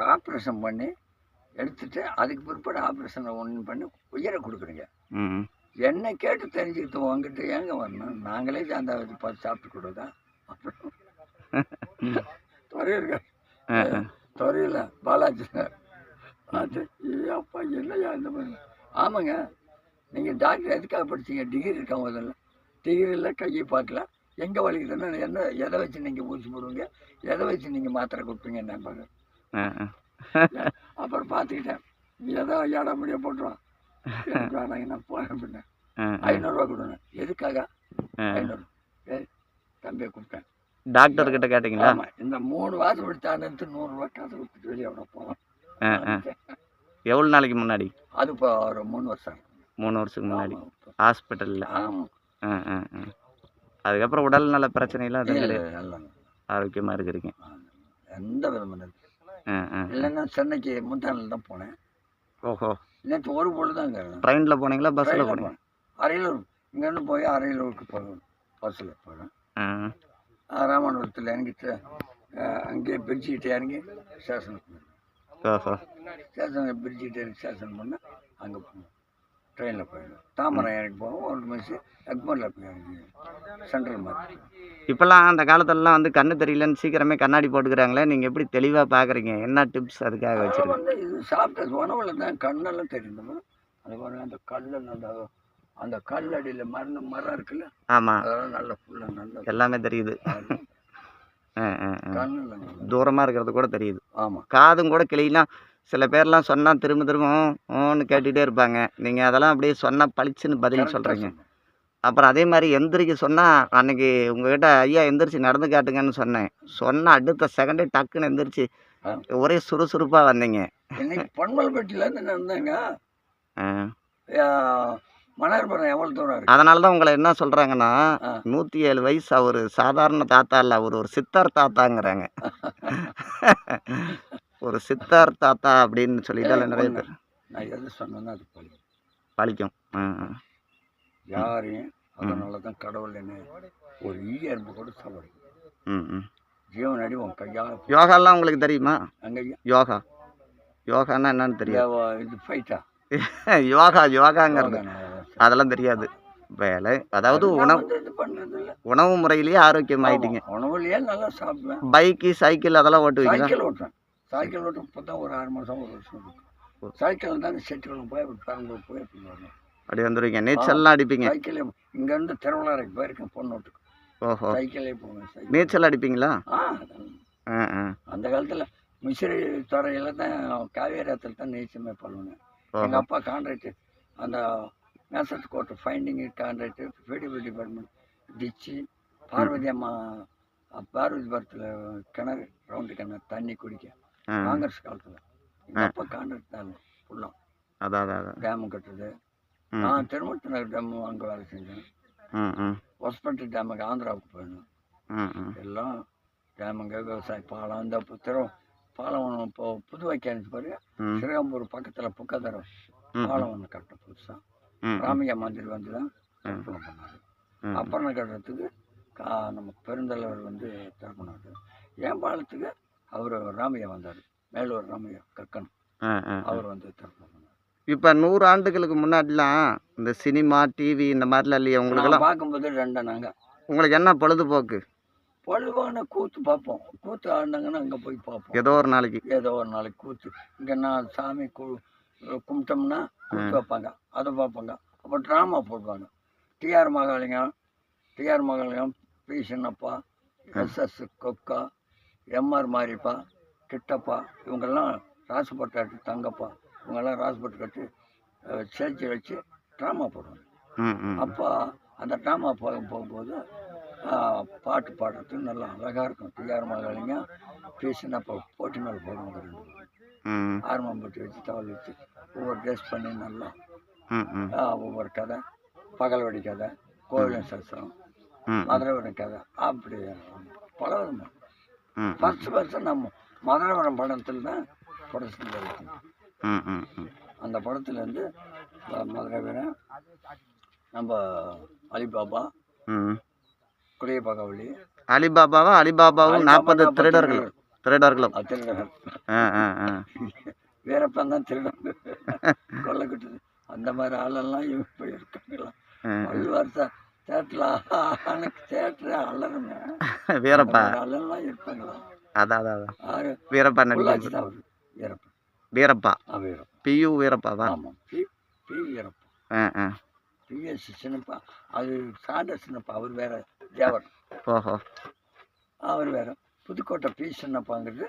ஒரு ஆப்ரேஷன் பண்ணி எடுத்துட்டு அதுக்கு பிற்பாடு ஆப்ரேஷனை ஒன்று பண்ணி உயிரை கொடுக்குறீங்க. என்ன கேட்டு தெரிஞ்சுக்கிட்டு உங்ககிட்ட ஏங்க வரணும்? நாங்களே அந்த பார்த்து சாப்பிட்டு கொடுதா அப்புறம் ஆ துறையில் பாலாஜி அது அப்பா என்னையா இந்த மாதிரி? ஆமாங்க. நீங்கள் டாக்டர் எதுக்காக படிச்சீங்க? டிகிரி இருக்கா முதல்ல? டிகிரியில் கையை பார்க்கல. எங்கே வலிக்குதுன்னா என்ன எதை வச்சு நீங்கள் ஊசி போடுவீங்க? எதை வச்சு நீங்கள் மாத்திரை கொடுப்பீங்க என்ன பாருங்க ஆ ஆ அப்புறம் பார்த்துக்கிட்டேன். ஏதோ ஏடா முடிய போட்டுருவான். வேணாங்க நான் போகிறேன் ஆ ஐநூறுரூவா கொடுங்க. எதுக்காக. ஐநூறு. தம்பியை கூப்பிட்டேன். டாக்டர் கிட்ட கேட்டிங்களா? இந்த மூணு வாரம் விடுத்தானு நூறுரூவா காசு கொடுத்துட்டு வெளியே விட போகலாம் எவ்வளோ நாளைக்கு முன்னாடி? அது இப்போ ஒரு மூணு வருஷம் மூணு வருஷத்துக்கு முன்னாடி. ஹாஸ்பிட்டலில். ஆமாம் ஆ ஆ அதுக்கப்புறம் உடல் நல பிரச்சனைலாம் நல்லா ஆரோக்கியமாக இருக்கிறீங்க. எந்த விதமான இல்லைன்னா சென்னைக்கு முந்தானில் தான் போனேன். ஓஹோ. நேற்று ஒரு பொழுது தான் இங்கே ட்ரெயினில் போனீங்களா பஸ்ஸில் போனேன். அரியலூர் இங்கேருந்து போய் அரியலூருக்கு போகிறேன் பஸ்ஸில் ஆ. ராமநாதபுரத்தில் இறங்கிட்டு அங்கேயே பிரிட்ஜுக்கிட்ட இறங்கி ஸ்டேஷனுக்கு போனேன். ஸ்டேஷனில் பிரிட்ஜுக்கிட்ட இறங்கி ஸ்டேஷன் போனேன். அங்கே போனேன். ட்ரெயினில் போயிடுவேன் தாமரை இறங்கி போவோம் ஒரு நிமிஷம். எக்மோரில் போய் இறங்கி சென்ட்ரல் மார்க்கெட் இப்போல்லாம் அந்த காலத்துலலாம் வந்து கண்ணு தெரியலன்னு சீக்கிரமே கண்ணாடி போட்டுக்கிறாங்களே. நீங்கள் எப்படி தெளிவாக பார்க்குறீங்க என்ன டிப்ஸ் அதுக்காக அது வச்சுருக்கீங்க? இது சாப்பிட்ட உணவில் தான் கண்ணெல்லாம் தெரியும் அது அந்த கல்லில் அந்த அந்த கல்லடியில் மரம் மரம் இருக்குல்ல? ஆமாம் அதெல்லாம் நல்ல ஃபுல்லாக நல்ல எல்லாமே தெரியுது. தூரமாக இருக்கிறது கூட தெரியுது. ஆமாம் காதும் கூட கிளியெல்லாம் சில பேர்லாம் சொன்னால் திரும்ப திரும்ப ஓன்னு கேட்டுகிட்டே இருப்பாங்க. நீங்கள் அதெல்லாம் அப்படியே சொன்னால் பளிச்சுன்னு பதில் சொல்கிறீங்க அப்புறம் அதே மாதிரி எந்திரிக்க சொன்னால் அன்னைக்கு உங்ககிட்ட ஐயா எந்திரிச்சு நடந்து காட்டுங்கன்னு சொன்னேன் சொன்ன அடுத்த செகண்டே டக்குன்னு எந்திரிச்சு. ஒரே சுறுசுறுப்பாக வந்தீங்க இன்னைக்கு பொன்மல்பட்டியிலேருந்து நடந்தாங்க எவ்வளோ தூரம் அதனால தான் உங்களை என்ன சொல்கிறாங்கன்னா. நூற்றி ஏழு வயசு அவர் சாதாரண தாத்தா இல்லை அவர் ஒரு சித்தார் தாத்தாங்கிறாங்க ஒரு சித்தார் தாத்தா அப்படின்னு சொல்லிட்டால நிறைய. பேர் நான் எது சொன்னேன்னா அது பழி பழிக்கும் ஆ. யாரையும் அதனால தான் கடவுள் என்ன ஒரு ஈயற்பு கூட சாப்பிடு. ம் ம். ஜீவனடி உன் கையால் யோகாலாம் உங்களுக்கு தெரியுமா? அங்கே யோகா. யோகான்னா என்னன்னு தெரியாது. இது ஃபைட்டா யோகா யோகாங்கிறது. அதெல்லாம் தெரியாது. வேலை அதாவது உணவு உணவு முறையிலேயே ஆரோக்கியமாயிட்டீங்க. உணவுலையே நல்லா சாப்பிடுவேன். பைக்கு சைக்கிள் அதெல்லாம் ஓட்டுவீங்களா? சைக்கிள் ஓட்டுறேன் சைக்கிள் ஓட்ட இப்போ தான் ஒரு ஆறு மாதம் ஒரு வருஷம் சைக்கிள் தான் செட்டில் போய் பெரம்பூர் போய் அப்படி வரணும் அப்படி வந்துருவீங்க. நீச்சல்லாம் அடிப்பீங்க. சைக்கிளே இங்கேருந்து திருவிழாக்கு போயிருக்கேன் பொண்ணோட்டுக்கு. ஓஹோ. சைக்கிளே போவேன் சைக்கிள். நீச்சல் அடிப்பீங்களா? ஆ அதெல்லாம். ஆ ஆ. அந்த காலத்தில் மிஸ்ரி துறையில் தான் காவேரி ஆற்றுல தான் நீச்சமே பண்ணுவேன். எங்கள் அப்பா கான்ட்ராக்டு அந்த மேசட் கோர்ட்டு ஃபைண்டிங் கான்ட்ராக்டு ஃபீடிபிள் டிபார்ட்மெண்ட் டிச்சு பார்வதி அம்மா அஹ், பார்வதிபுரத்தில் கிணறு ரவுண்டு கிணறு தண்ணி குடிக்க. காங்கிரஸ் காலத்தில். அப்பா கான்ட்ராக்ட் தான் ஃபுல்லாக அதான் அதான். டேமு கட்டுறது. நான் திருமூர்த்தி டேமு அங்கே வேலை செஞ்சேன். ம் ம். ஹொஸ்பேட்டை டேமுக்கு ஆந்திராவுக்கு போயிருந்தேன். எல்லாம் டேமுங்க விவசாய பாலம் இந்த திரு பாலம் ஒன்று இப்போ புது வைக்காச்சு பாருங்க ஸ்ரீராம்பூர் பக்கத்தில் புக்கதரம் ம் பாலம் ஒன்று கட்ட புதுசாக ராமையா மந்திரி வந்து தான். தர்ப்பணம் பண்ணார். அப்புறம் கட்டுறதுக்கு கா நம்ம பெருந்தலைவர் வந்து தர்ப்பணம் என் பாலத்துக்கு அவர் ராமையா வந்தார். மேலூர் ராமையா ஆ அவர் வந்து தர்ப்பணம் இப்போ நூறு ஆண்டுகளுக்கு முன்னாடிலாம் இந்த சினிமா டிவி இந்த மாதிரிலாம் இல்லையா உங்களுக்கெல்லாம்? பார்க்கும்போது ரெண்டை நாங்கள் உங்களுக்கு என்ன பொழுதுபோக்கு? பொழுதுபோன கூத்து பார்ப்போம். கூத்து ஆடினாங்கன்னா அங்கே போய் பார்ப்போம். ஏதோ ஒரு நாளைக்கு. ஏதோ ஒரு நாளைக்கு கூத்து. இங்கே நான் சாமி கு கும்பிட்டோம்னா கூத்து வைப்பாங்க. அதை பார்ப்பாங்க. அப்போ ட்ராமா போடுவாங்க. T R Mahalingam T R Mahalingam P Chinnappa S S Kokka M R Marippa Kittappa இவங்கெல்லாம் ராசுப்பட்டு கட்டி தங்கப்பா. இவங்கெல்லாம் ராசுப்பட்டு கட்டி சேர்ச்சி வச்சு ட்ராமா போடுவாங்க. அப்போ அந்த ட்ராமா போக போகும்போது பாட்டு பாடுறதுக்கு நல்லா அழகாக இருக்கும். டிஆர் மகாலிங்கம் பி சின்னப்பா போட்டி மேலே போடுவாங்க ஆர்மம் போட்டு வச்சு தவள் வச்சு ஒவ்வொரு ட்ரெஸ் பண்ணி நல்லா ஒவ்வொரு கதை பகல்வடி கதை கோவிலும் சசம் ம் மதுரவரம் கதை அப்படி பல விதமாக ஃபஸ்ட்டு ஃபஸ்ட்டு நம்ம மதுரவரம் படத்தில் தான் ப்ரொடக்ஷன் இருக்கும் ம் ம் ம் அந்த படத்துலேருந்து மதுரவரம் நம்ம அலிபாபா ம். குடிய பகவலி அலிபாபாவா அலிபாபாவும் நாற்பது திருடர்கள் திருடர் கிளப் அது திருடன் ஆ ஆ ஆ. வீரப்பன் தான் திருடன். கொல்ல கட்டுது. அந்த மாதிரி ஆளெல்லாம் இப்போ இருக்காங்களா? ஆ. வள்ளுவார்த்த தேட்டரில் எனக்கு தேட்டரே அலறுங்க வீரப்பா. ஆளெல்லாம் இருப்பாங்களா? அதான் அதான் வீரப்பா நடிகர் தான் வீரப்பா. ஆ வீரப்பன் பியு வீரப்பாவா ஆமாம் பி பி வீரப்பன் ஆ ஆ. P S Chinnappa. அது சாண்ட சின்னப்பா. அவர் வேற தேவர் ஓஹோ. அவர் வேற. புதுக்கோட்டை பி சின்னப்பாங்கிறது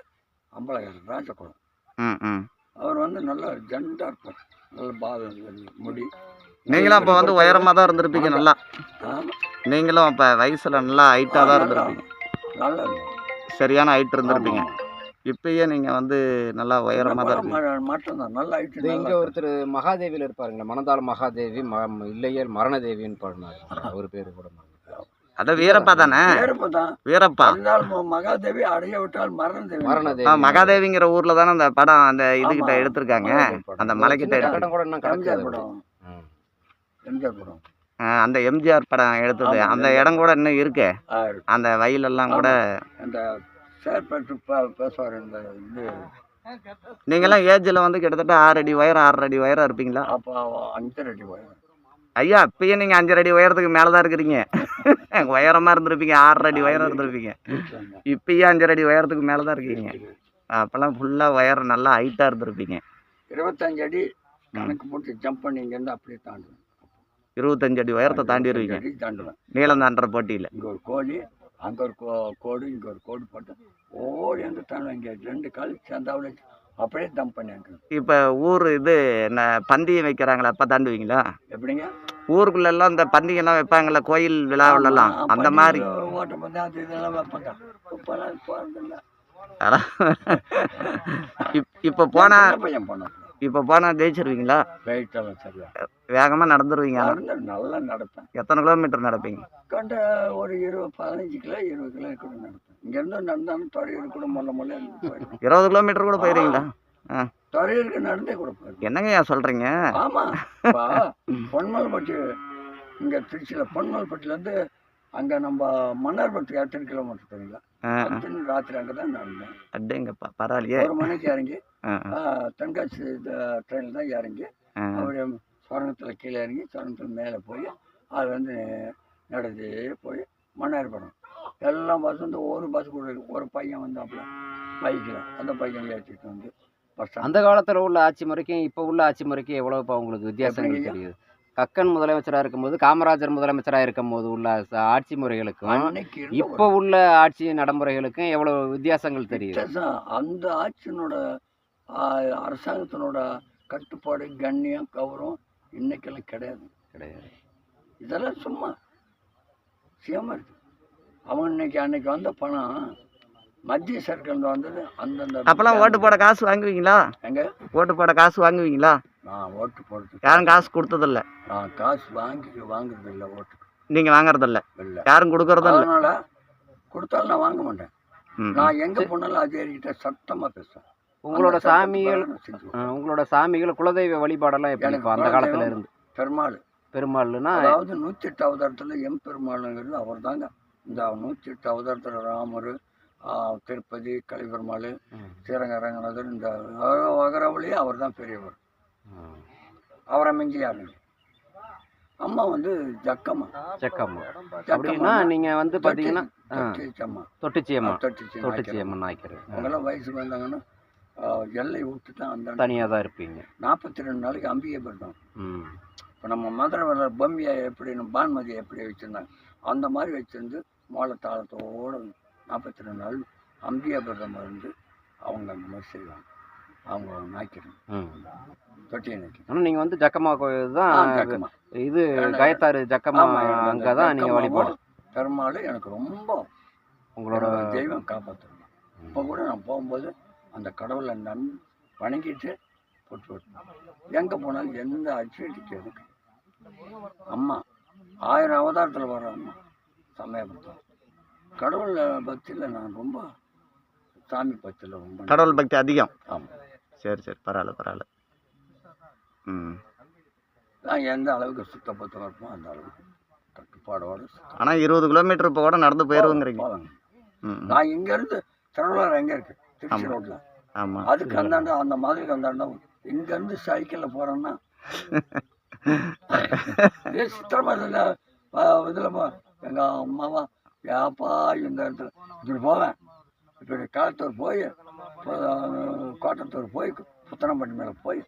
அம்பலகர் ராஜகுலம் ம் ம். அவர் வந்து நல்ல ஜெண்டா இருப்பார் நல்ல பாதம் முடி. நீங்களும் அப்போ வந்து உயரமாக தான் இருந்திருப்பீங்க நல்லா. நீங்களும் அப்போ வயசில் நல்லா ஹைட்டாக தான் இருந்திருப்பீங்க. நல்லா. சரியான ஹைட் இருந்திருப்பீங்க. இப்பயே நீங்கள் வந்து நல்லா உயரமாக தான் இருப்பீங்க ம- மட்டும்தான் நல்ல இது ஐட்டு இங்க ஒருத்தர் மகாதேவியில இருப்பாருங்களா மணந்தாள் மகாதேவி ம இல்லையல் மரணதேவின்னு பாடினாரு. அவர் பேரு கூட. அதான் வீரப்பா தானே? தான். வீரப்பா. மகாதேவி அடைய விட்டால் மரண தேவி ஆ, மரணதேவி மகாதேவிங்கிற ஊர்ல தானே அந்த படம் அந்த இதுகிட்ட ஆமா. எடுத்திருக்காங்க. அந்த ஒரு மலைக்கிட்ட எடுத்து கட்டடம் கூட இன்னும் எம்ஜிஆர் கிடைக்காது படம். அந்த எம்ஜிஆர் படம் எடுத்தது. அந்த. இடம் கூட இன்னும் இருக்கு. அந்த வயலெல்லாம் கூட அந்த பேசுவார் இந்த இது. நீங்கெல்லாம் ஏஜ்ல வந்து கிட்டத்தட்ட ஆறு அடி உயரம் ஆறரை அடி உயரம் இருப்பீங்களா? அப்போ அஞ்சு ரெடி போயிடும் ஐயா அப்பயே நீங்க அஞ்சரை அடி உயரத்துக்கு மேல தான் இருக்கிறீங்க. உயரமா இருந்திருப்பீங்க ஆறரை அடி உயரம் இருந்திருப்பீங்க. இப்பயே அஞ்சரை அடி உயரத்துக்கு மேல தான் இருக்கீங்க. அப்பெல்லாம் ஃபுல்லா உயரம் நல்லா ஹைட்டா இருந்திருப்பீங்க. இருபத்தஞ்சு அடி கணக்கு போட்டு ஜம்ப் பண்ணி இங்கேருந்து அப்படியே தாண்டுவேன். இருபத்தஞ்சு அடி உயரத்தை தாண்டிடுவீங்க அடி தாண்டுவேன். நீளம் தாண்டுற போட்டியில. இங்கே ஒரு கோழி அங்கே ஒரு கோ கோடு இங்கே ஒரு கோடு போட்டு ஓடி வந்து தாண்டுவேன் இங்கே ரெண்டு கால் சேர்ந்தாவில் அப்படியே ஜம்ப் பண்ணி அங்கே இப்ப ஊர் இது என்ன பந்தயம் வைக்கிறாங்களா அப்ப தாண்டுவீங்களா? எப்படிங்க? ஊருக்குள்ள எல்லாம் இந்த பந்தயம்லாம் வைப்பாங்கல்ல கோயில் விழாவிலலாம்? அந்த மாதிரி? ஓட்ட பந்தயம் அது இதெல்லாம் வைப்பாங்க. இப்போலாம் போகிறதில்ல இப்- இப்ப போனா பையன் போனோம் இப்ப போனா ஜெயிச்சிருவீங்களா? வெயிட்டெல்லாம் சரியா. வேகமா நடந்துருவீங்க. நடந்து நல்லா நடப்பேன். எத்தனை கிலோமீட்டர் நடப்பீங்க? கண்ட ஒரு இருபது பதினஞ்சு கிலோ இருபது கிலோ கூட நடப்பேன். இங்கேருந்து நடந்தாலும் துறையூர் கூட முள்ள முள்ள போயிடும் இருபது கிலோமீட்டர் கூட போயிருவீங்களா? ஆ. துறையூருக்கு நடந்தே கூட போயிடும் என்னங்கய்யா சொல்றீங்க? ஆமா. இப்போ பொன்மல்பட்டி இங்க திருச்சியில பொன்மல்பட்டிலேருந்து அங்க நம்ம மன்னார்பட்டி எத்தனை கிலோமீட்டர் தெரியுங்களா? அத்தனை ராத்திரி அங்கே தான் நடந்தேன் அடேங்கப்பா பரவாயில்லையே ஒரு மணிக்கு இறங்கி தென்காசி ட்ரெயினில் தான் இறங்கி. அப்படியே சுரங்கத்தில் கீழே இறங்கி சுரங்கத்தில் மேலே போய் அது வந்து நடந்து போய் மன்னார்படம் எல்லாம் பஸ் வந்து ஒரு பஸ் கூட இருக்கு. ஒரு பையன் வந்தாப்புல பைக்கில் அந்த பையன் ஏற்றிட்டு வந்து பஸ் அந்த காலத்துல உள்ள ஆட்சி முறைக்கும் இப்ப உள்ள ஆட்சி முறைக்கும் எவ்வளவு உங்களுக்கு வித்தியாசங்கள் எப்படிங்க? தெரியுது கக்கன் முதலமைச்சரா இருக்கும்போது காமராஜர் முதலமைச்சரா இருக்கும்போது உள்ள ஆட்சி முறைகளுக்கும் இப்ப உள்ள ஆட்சி நடைமுறைகளுக்கும் எவ்வளவு வித்தியாசங்கள் தெரியுது? அந்த ஆட்சியினோட அரசாங்கத்தினோட கட்டுப்பாடு கண்ணியம் கௌரவம் இன்னைக்கெல்லாம் கிடையாது. கிடையாது. இதெல்லாம் சும்மா சுயமா இருக்கு. அவன் இன்னைக்கு அன்னைக்கு வந்த பணம் மத்திய சர்க்கிள் வந்தது அந்தந்த அப்பெல்லாம் ஓட்டு போட காசு வாங்குவீங்களா? எங்க? ஓட்டு போட காசு வாங்குவீங்களா? நான் ஓட்டு போடுறது யாரும் காசு கொடுத்ததில்ல. நான் காசு வாங்கி வாங்குறது இல்லை ஓட்டு. நீங்க வாங்குறதில்ல. இல்லை. யாரும் கொடுக்கறதும் இல்ல. அதனால கொடுத்தாலும் நான் வாங்க மாட்டேன். நான் எங்க போனாலும் அதிகாரிகிட்ட சத்தமா பேசுவேன். உங்களோட சாமிகள் உங்களோட சாமிகள் குலதெய்வ வழிபாடெல்லாம் எப்படி அந்த காலத்துல இருந்து? பெருமாள். பெருமாள்னா அதாவது நூற்றி எட்டு அவதாரத்தில் எம் பெருமாளுங்கிறது அவர் தாங்க இந்த நூற்றி எட்டு அவதாரத்தில் ராமர் ஆ, திருப்பதி கலிபெருமாள். ஸ்ரீரங்க ரங்கநாதர் இந்த வகரவுலேயே அவர் தான் பெரியவர். அவரை மிஞ்சி யாருங்க? அம்மா வந்து ஜக்கம்மா. ஜக்கம்மா. அப்படின்னா நீங்க வந்து பாத்தீங்கன்னா தொட்டிச்சியம்மா. தொட்டிச்சி தொட்டிச்சியம்மன் நாய்க்கர் அவங்கெல்லாம் வயசுக்கு வந்தாங்கன்னா எல்லை விட்டு தான் அந்த தனியா தான் இருப்பீங்க. நாற்பத்தி ரெண்டு நாளைக்கு அம்பிகை பெறணும் ம். இப்போ நம்ம மதுரை பொம்மியை எப்படி பான்மதியை எப்படி வச்சுருந்தாங்க? அந்த மாதிரி வச்சிருந்து மோள தாளத்தோடு நாற்பத்தி ரெண்டு நாள் அம்பியா பிரதம் இருந்து அவங்க அந்த மாதிரி செய்வாங்க. அவங்க நாய்க்கிறோம் ம். தொட்டியை நாய்க்கிறோம் ஆனா நீங்க வந்து ஜக்கம்மா கோயில் தான் இது கயத்தாறு ஜக்கம்மா ஆமா, எனக்கு அந்த அங்கதான் நீங்க ஜக்கம்மாவும் வழிபாடு. பெருமாள் எனக்கு ரொம்ப உங்களோட தெய்வம் காப்பாற்றுறோம் இப்போ கூட நான் போகும்போது அந்த கடவுளை நன் வணங்கிட்டு போட்டு விட்டேன் எங்கே போனாலும் எந்த அச்சடிக்கு எனக்கு. அம்மா ஆயிரம் அவதாரத்தில் வர அம்மா சமயபுரத்தம் கடவுள் பக்தியில் நான் ரொம்ப சாமி பக்தியில் ரொம்ப கடவுள் பக்தி அதிகம். ஆமாம் சரி சரி. பரவாயில்ல பரவாயில்ல. ம். நான் எந்த அளவுக்கு சுத்தபத்தமாக இருப்போம் அந்த அளவுக்கு கட்டுப்பாடோடு ஆனா இருபது கிலோமீட்டர் இப்போ கூட நடந்து போயிருவோங்கிறீங்க. போவேங்க ம். நான் இங்கேருந்து திருவள்ளாறு எங்கே இருக்கு? திருச்சி. ரோட்ல. ஆமாம் அதுக்கு அந்தாண்ட அந்த மதுரைக்கு அந்தாண்ட இங்கேருந்து சைக்கிளில் போகிறோன்னா சித்திரமாதில் இதில் எங்கள் அம்மாவா ஏப்பா இந்த இடத்துல. இப்படி போவேன். இப்படி காலத்தூர் போய் கோட்டத்தூர் போய் புத்தனம்பட்டி மேலே போய்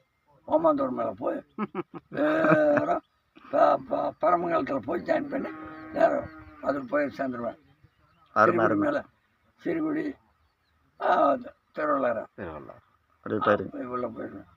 ஓமாந்தூர் மேலே போய் நேராக பரமங்கலத்தில் போய் ஜாயின் பண்ணி நேரம் அதுக்கு போய் சேர்ந்துருவேன். சிறுகுடி மேலே சிறுகுடி திருவள்ளாறு. திருவள்ளார் உள்ள போயிடுவேன்.